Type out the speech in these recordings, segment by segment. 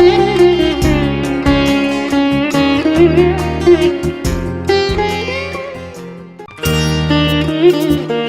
thank you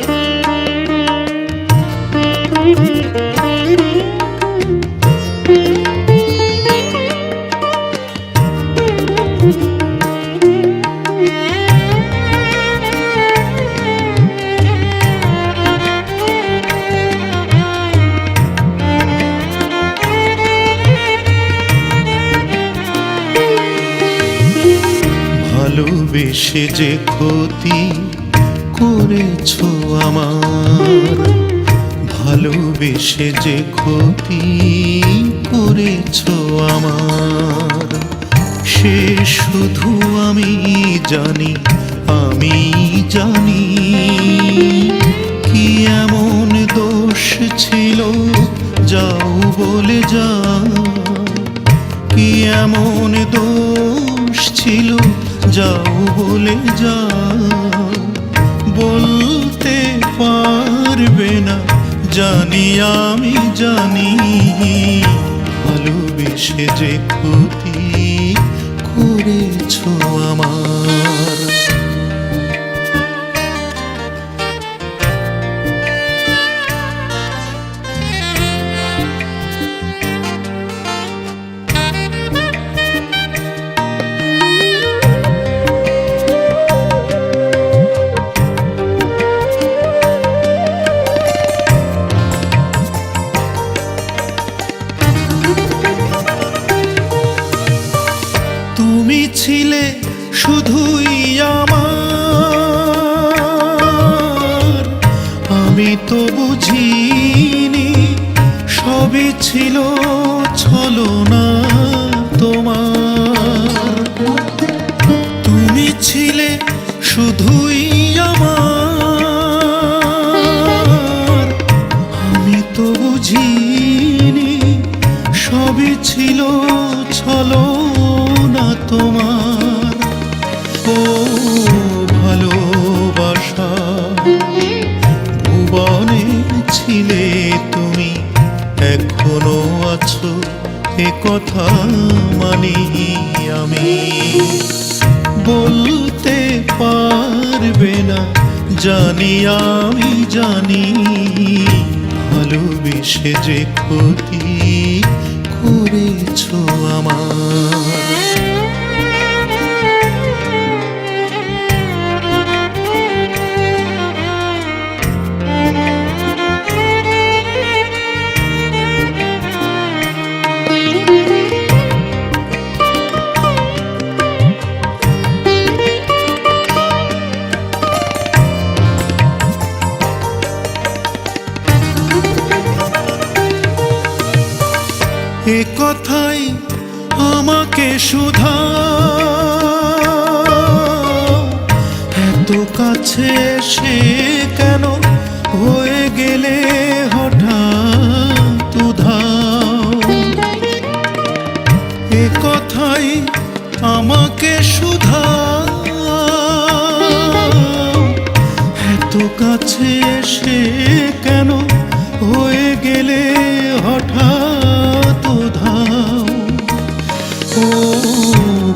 ভালোবেসে যে ক্ষতি করেছ আমার। ভালোবেসে যে ক্ষতি করেছ আমার। সে শুধু আমি জানি আমি জানি। কি এমন দোষ ছিল, যাও বলে যা কি এমন দোষ ছিল যাও বলে যাও বলতে পারবে না। জানি আমি জানি ভালোবেসে যে ক্ষতি করেছ আমার তুমি ছিলে শুধুই আমার। আমি তো বুঝিনি সবই ছিল ছলনা তোমার। তুমি ছিলে শুধুই আমার। আমি তো বুঝিনি সবই ছিল ছলো না তোমার? ও ভালোবাসা, ভুবনে ছিলে তুমি, এখনও আছো এ কথা মানি আমি। বলতে পারবে না, জানি আমি জানি, ভালোবেসে যে ক্ষতি করেছ আমার এ কথাই আমাকে সুধা এত কাছে সে কেন হয়ে গেলে হঠাৎ উধাও? এ কথাই আমাকে সুধা এত কাছে এসে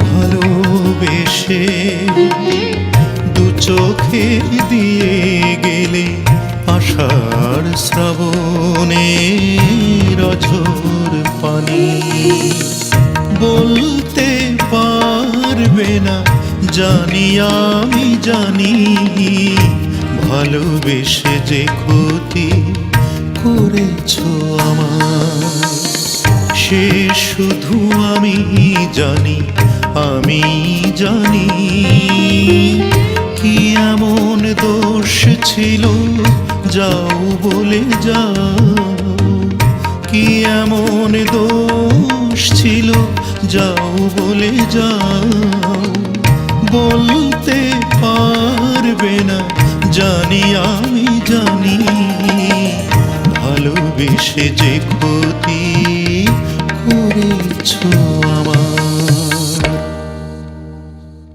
ভালোবেসে দু চোখে দিয়ে গেলে আষাঢ় শ্রাবণে রঝর পানি। বলতে পারবে না, জানি আমি, জানি ভালোবেসে যে ক্ষতি করেছ আমার সে শুধু আমি জানি আমি জানি। কি এমন দোষ ছিল, যাও বলে যাও। কি এমন দোষ ছিল, যাও বলে যাও। বলতে পারবে না, জানি আমি জানি। ভালোবেসে যে ক্ষতি করেছ আমার